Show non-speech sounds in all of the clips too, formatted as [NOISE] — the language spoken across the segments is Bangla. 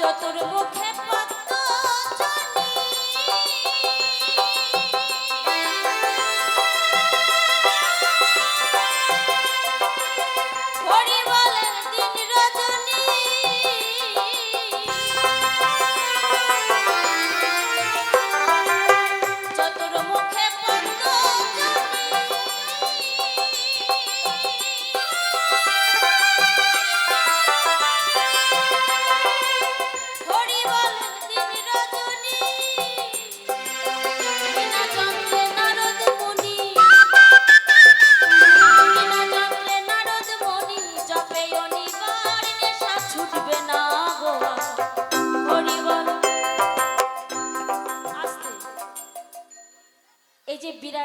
চতুর্মুখে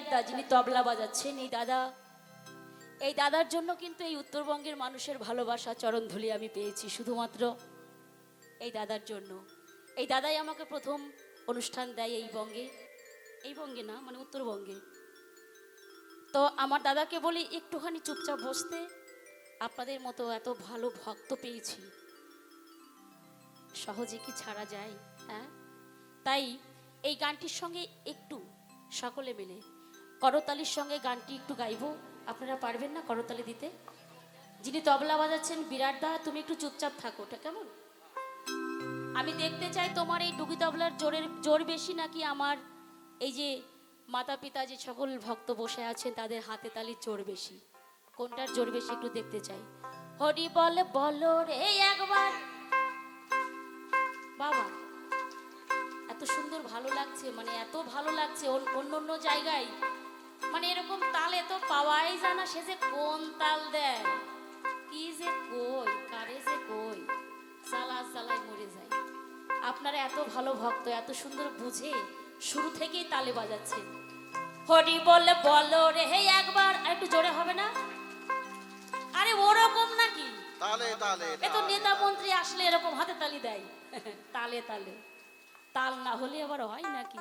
যিনি তবলা বাজাচ্ছেন এই দাদা। এই দাদার জন্য কিন্তু এই উত্তরবঙ্গের মানুষের ভালোবাসা চরণধুলি আমি পেয়েছি, শুধুমাত্র এই দাদার জন্য। এই দাদাই আমাকে প্রথম অনুষ্ঠান দেয় এই বঙ্গে। এই বঙ্গে না মানে উত্তরবঙ্গে। তো আমার দাদাকে বলি, একটুখানি চুপচাপ বসতে। আপনাদের মতো এত ভালো ভক্ত পেয়েছি। সহজে কি ছাড়া যায় হ্যাঁ? তাই এই গানটির সঙ্গে একটু সকলে মিলে করতালির সঙ্গে গানটি একটু গাইবো। আপনারা পারবেন না করতালি দিতে? যিনি তবলা বাজাচ্ছেন, বিরাট দা, তুমি একটু চুপচাপ থাকো, ওটা কেমন? আমি দেখতে চাই তোমার এই ডুগি তবলার জোরের, জোর বেশি নাকি আমার এই যে মাতা পিতা যে সকল ভক্ত বসে আছেন, তাদের হাতে তালির জোর বেশি? কোনটার জোর বেশি একটু দেখতে চাই? হরি বল, বলো রে একবার। বাবা, এত সুন্দর ভালো লাগছে মানে এত ভালো লাগছে অন্য অন্য জায়গায় মানে এরকম তালে তো পাওয়াই যায় না সে যে কোন তাল দেয়? কি যে কই কারে যে কই জ্বালা জ্বালায় মরে যায়। আপনারা এত ভালো ভক্ত এত সুন্দর বুঝে শুরু থেকেই তালে বাজাচ্ছেন হরি বলে বলো রে হে একবার আর একটু জোরে হবে না? আরে ওরকম নাকি? তালে তালে এ তো নেতা মন্ত্রী আসলে এরকম হাতে তালি দেয়। [LAUGHS] তালে তালে। তাল না হলে আবার হয় নাকি?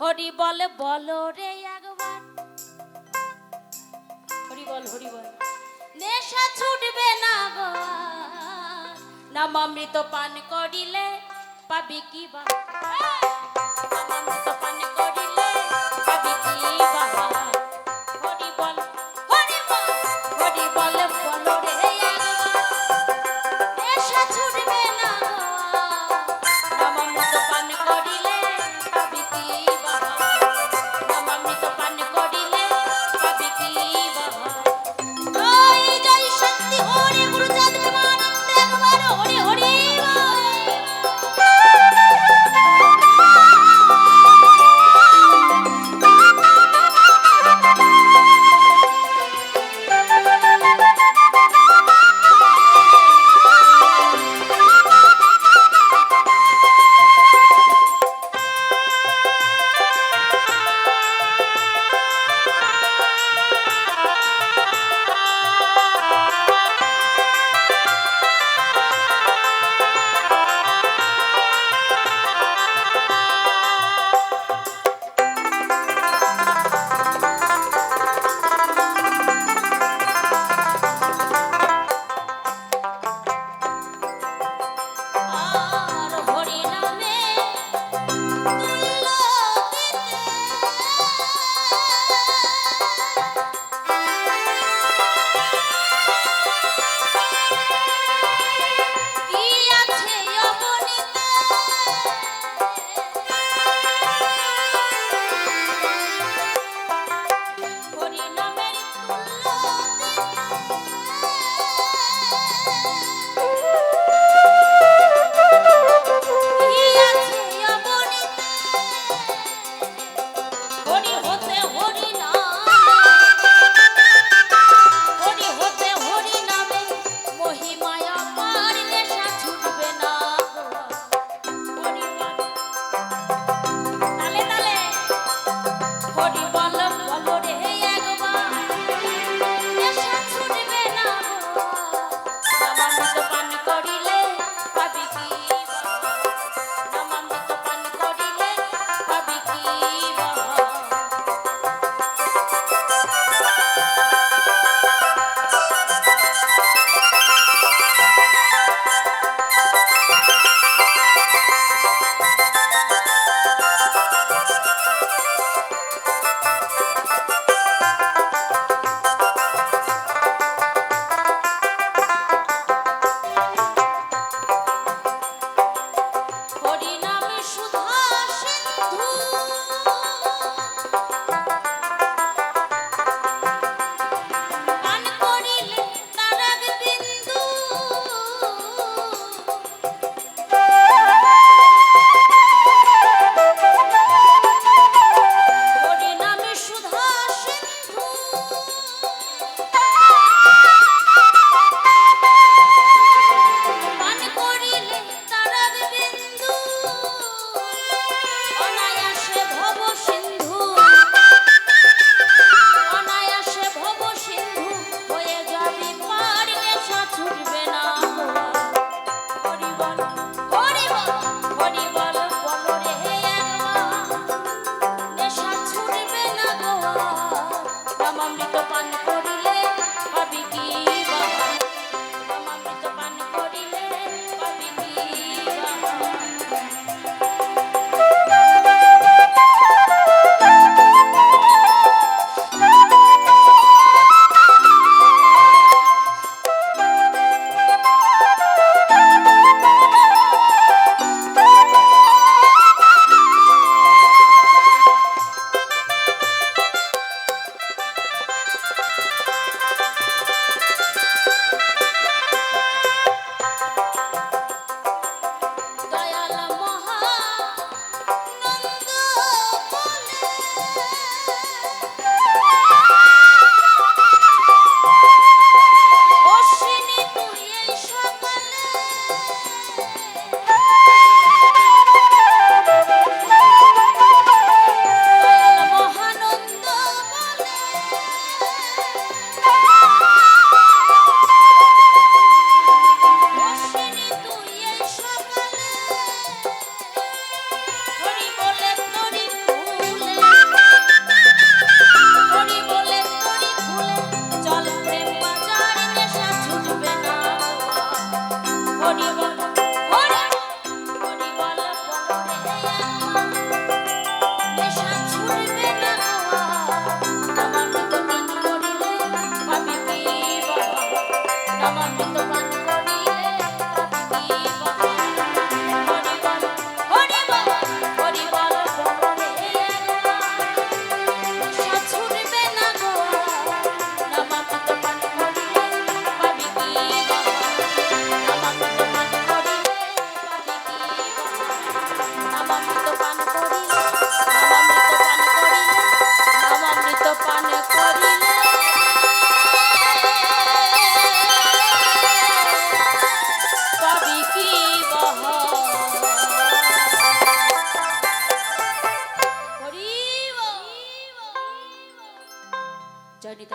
হরি বল বল রে একবার। হরি বল হরি বল। নেশা ছুটবে না গো। নামামৃত পান করিলে পাবি কি বা? নামামৃত পান করিলে পাবি কি বাবা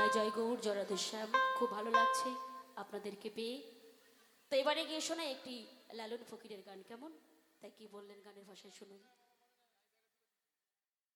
জয় জয় গৌর, জয় রাধেশ্যাম। খুব ভালো লাগছে আপনাদেরকে পেয়ে। তো এবারে গিয়ে শোনা একটি লালন ফকিরের গান, কেমন? তাই কি বললেন গানের ভাষায় শুনুন।